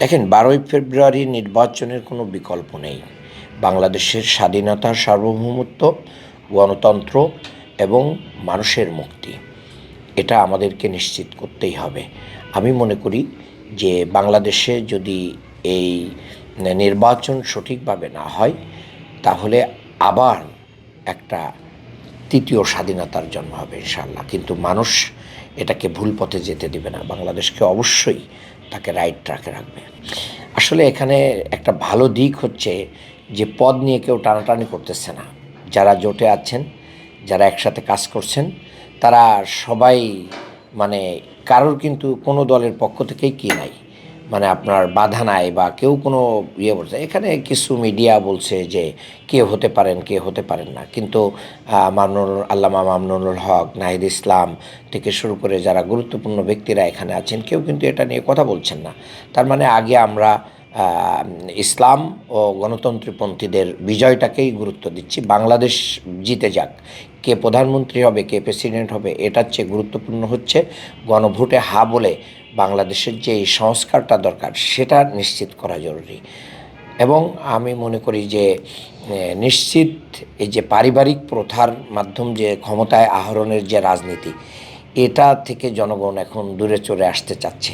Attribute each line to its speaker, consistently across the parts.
Speaker 1: দেখেন, বারোই ফেব্রুয়ারি নির্বাচনের কোনো বিকল্প নেই। বাংলাদেশের স্বাধীনতা সার্বভৌমত্ব, গণতন্ত্র এবং মানুষের মুক্তি। এটা আমাদেরকে নিশ্চিত করতেই হবে। আমি মনে করি যে বাংলাদেশে যদি এই নির্বাচন সঠিকভাবে না হয়, তাহলে আবার একটা তৃতীয় স্বাধীনতার জন্ম হবে ইনশাল্লাহ কিন্তু মানুষ এটাকে ভুল পথে যেতে দেবে না। বাংলাদেশকে অবশ্যই তাকে রাইট ট্র্যাকে রাখবে। আসলে এখানে একটা ভালো দিক হচ্ছে যে পদ নিয়ে কেউ টানাটানি করতেছে না। যারা জোটে আছেন, যারা একসাথে কাজ করছেন, তারা সবাই মানে কারোর কিন্তু কোনো দলের পক্ষ থেকেই কি নাই। মানে আপনার বাধা নাই বা কেউ কোনো ইয়ে বলছে এখানে কিছু মিডিয়া বলছে যে কে হতে পারেন, কে হতে পারেন না। কিন্তু মামনুর আল্লামা মামনুরুল হক, নাহিদ ইসলাম থেকে শুরু করে যারা গুরুত্বপূর্ণ ব্যক্তিরা এখানে আছেন, কেউ কিন্তু এটা নিয়ে কথা বলছেন না। তার মানে আগে আমরা ইসলাম ও গণতন্ত্রপন্থীদের বিজয়টাকেই গুরুত্ব দিচ্ছি। বাংলাদেশ জিতে যাক। কে প্রধানমন্ত্রী হবে, কে প্রেসিডেন্ট হবে, এটার চেয়ে গুরুত্বপূর্ণ হচ্ছে গণভোটে হা বলে বাংলাদেশের যে সংস্কারটা দরকার, সেটা নিশ্চিত করা জরুরি। এবং আমি মনে করি যে নিশ্চিত এই যে পারিবারিক প্রথার মাধ্যম যে ক্ষমতায় আহরণের যে রাজনীতি, এটা থেকে জনগণ এখন দূরে চলে আসতে চাচ্ছে।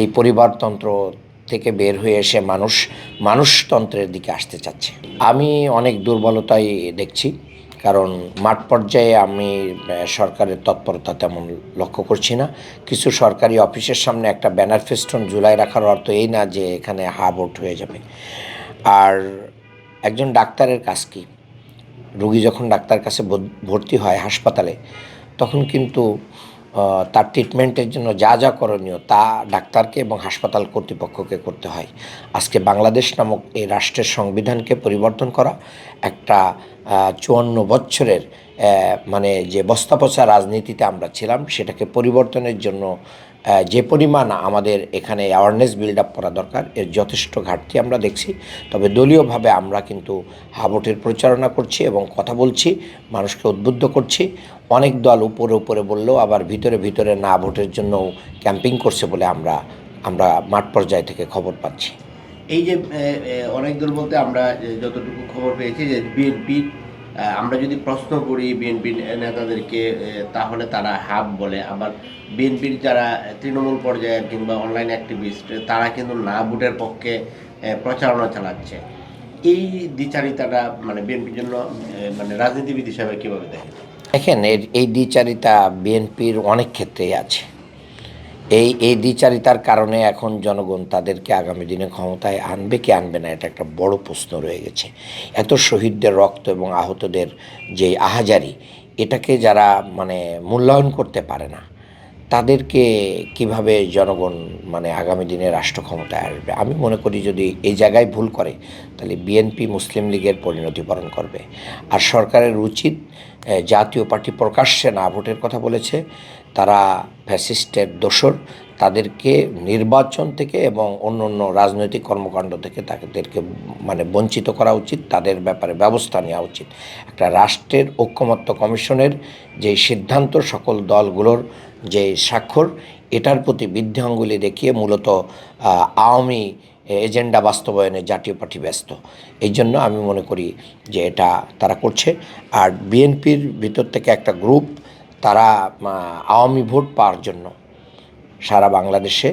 Speaker 1: এই পরিবারতন্ত্র থেকে বের হয়ে এসে মানুষ, মানুষতন্ত্রের দিকে আসতে চাচ্ছে। আমি অনেক দুর্বলতাই দেখছি, কারণ মাঠ পর্যায়ে আমি সরকারের তৎপরতা তেমন লক্ষ্য করছি না। কিছু সরকারি অফিসের সামনে একটা ব্যানার ফেস্টন ঝুলাই রাখার অর্থ এই না যে এখানে হা ভোট হয়ে যাবে। আর একজন ডাক্তারের কাজ কি? রুগী যখন ডাক্তার কাছে ভর্তি হয় হাসপাতালে, তখন কিন্তু তার ট্রিটমেন্টের জন্য যা যা করণীয় তা ডাক্তারকে এবং হাসপাতাল কর্তৃপক্ষকে করতে হয়। আজকে বাংলাদেশ নামক এই রাষ্ট্রের সংবিধানকে পরিবর্তন করা একটা চুয়ান্ন বছরের মানে যে বস্তাপচা রাজনীতিতে আমরা ছিলাম, সেটাকে পরিবর্তনের জন্য যে পরিমাণ আমাদের এখানে অ্যাওয়ারনেস বিল্ড আপ করা দরকার, এর যথেষ্ট ঘাটতি আমরা দেখছি। তবে দলীয়ভাবে আমরা কিন্তু হাবটের প্রচারণা করছি এবং কথা বলছি, মানুষকে উদ্বুদ্ধ করছি। অনেক দল উপরে উপরে বললেও আবার ভিতরে ভিতরে না ভোটের জন্য ক্যাম্পিং করছে বলে আমরা আমরা মাঠ পর্যায় থেকে খবর পাচ্ছি।
Speaker 2: এই যে অনেক দূর বলতে আমরা যতটুকু খবর পেয়েছি যে বিএনপি আমরা যদি প্রশ্ন করি বিএনপি নেতাদেরকে তাহলে তারা হাব বলে। আবার বিএনপির যারা তৃণমূল পর্যায়ের কিংবা অনলাইন অ্যাক্টিভিস্ট তারা কিন্তু না ভোটের পক্ষে প্রচারণা চালাচ্ছে। এই দ্বিচারিতাটা মানে বিএনপির জন্য মানে রাজনীতিবিদ হিসাবে কীভাবে দেখেন?
Speaker 1: দেখেন এই দ্বিচারিতা বিএনপির অনেক ক্ষেত্রেই আছে। এই এই দ্বিচারিতার কারণে এখন জনগণ তাদেরকে আগামী দিনে ক্ষমতায় আনবে কি আনবে না, এটা একটা বড় প্রশ্ন রয়ে গেছে। এত শহীদদের রক্ত এবং আহতদের যে আহাজারি, এটাকে যারা মানে মূল্যায়ন করতে পারে না, তাদেরকে কীভাবে জনগণ মানে আগামী দিনে রাষ্ট্র ক্ষমতায় আসবে। আমি মনে করি যদি এই জায়গায় ভুল করে, তাহলে বিএনপি মুসলিম লীগের পরিণতি বরণ করবে। আর সরকারের উচিত জাতীয় পার্টি প্রকাশ্যে না ভোটের কথা বলেছে, তারা ফ্যাসিস্টের দোসর তাদেরকে নির্বাচন থেকে এবং অন্য অন্য রাজনৈতিক কর্মকাণ্ড থেকে তাদেরকে মানে বঞ্চিত করা উচিত, তাদের ব্যাপারে ব্যবস্থা নেওয়া উচিত। একটা রাষ্ট্রের ঐক্যমত্য কমিশনের যে সিদ্ধান্ত, সকল দলগুলোর যে স্বাক্ষর এটার প্রতি বৃদ্ধি আঙ্গুলি দেখিয়ে মূলত আওয়ামী এজেন্ডা বাস্তবায়নে জাতীয় পার্টি ব্যস্ত। এই জন্য আমি মনে করি যে এটা তারা করছে। আর বিএনপির ভিতর থেকে একটা গ্রুপ তারা আওয়ামী ভোট পাওয়ার জন্য সারা বাংলাদেশে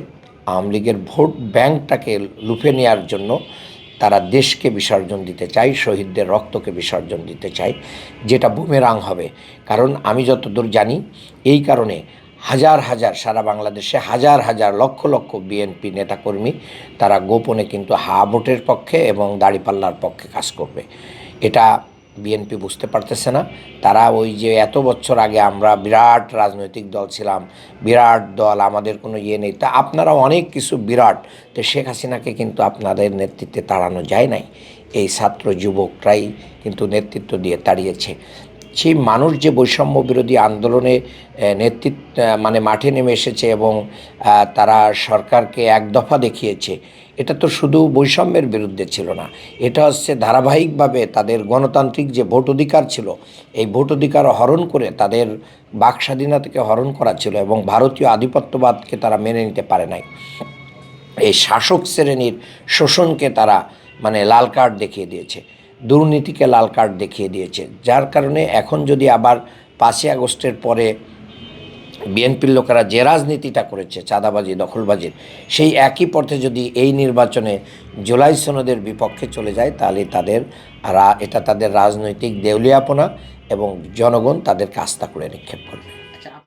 Speaker 1: আওয়ামী লীগের ভোট ব্যাংকটাকে লুফে নেওয়ার জন্য তারা দেশকে বিসর্জন দিতে চায়, শহীদদের রক্তকে বিসর্জন দিতে চায়, যেটা বুমেরাং হবে। কারণ আমি যতদূর জানি, এই কারণে হাজার হাজার, সারা বাংলাদেশে হাজার হাজার, লক্ষ লক্ষ বিএনপি নেতাকর্মী তারা গোপনে কিন্তু হা ভোটের পক্ষে এবং দাড়িপাল্লার পক্ষে কাজ করবে। এটা বিএনপি বুঝতে পারতেছে না। তারা ওই যে এত বছর আগে আমরা বিরাট রাজনৈতিক দল ছিলাম, বিরাট দল, আমাদের কোনো ইয়ে নেই। তা আপনারা অনেক কিছু বিরাট, তো শেখ হাসিনাকে কিন্তু আপনাদের নেতৃত্বে তাড়ানো যায় নাই। এই ছাত্র যুবকরাই কিন্তু নেতৃত্ব দিয়ে তাড়িয়েছে। সেই মানুষ যে বৈষম্য বিরোধী আন্দোলনে নেতৃত্ব মানে মাঠে নেমে এসেছে এবং তারা সরকারকে এক দফা দেখিয়েছে, এটা তো শুধু বৈষম্যের বিরুদ্ধে ছিল না। এটা হচ্ছে ধারাবাহিকভাবে তাদের গণতান্ত্রিক যে ভোট অধিকার ছিল, এই ভোট অধিকার হরণ করে তাদের বাক স্বাধীনতাকে হরণ করা ছিল এবং ভারতীয় আধিপত্যবাদকে তারা মেনে নিতে পারে নাই। এই শাসক শ্রেণির শোষণকে তারা মানে লাল কার্ড দেখিয়ে দিয়েছে। দুর্নীতিকে লাল কার্ড দেখিয়ে দিয়েছে। যার কারণে এখন যদি আবার পাঁচই আগস্টের পরে বিএনপির লোকেরা যে রাজনীতিটা করেছে, চাঁদাবাজি দখলবাজির সেই একই পথে যদি এই নির্বাচনে জুলাই সনদের বিপক্ষে চলে যায়, তাহলে তাদের এটা তাদের রাজনৈতিক দেউলিয়াপনা এবং জনগণ তাদেরকে আস্থা করে নিক্ষেপ করবে।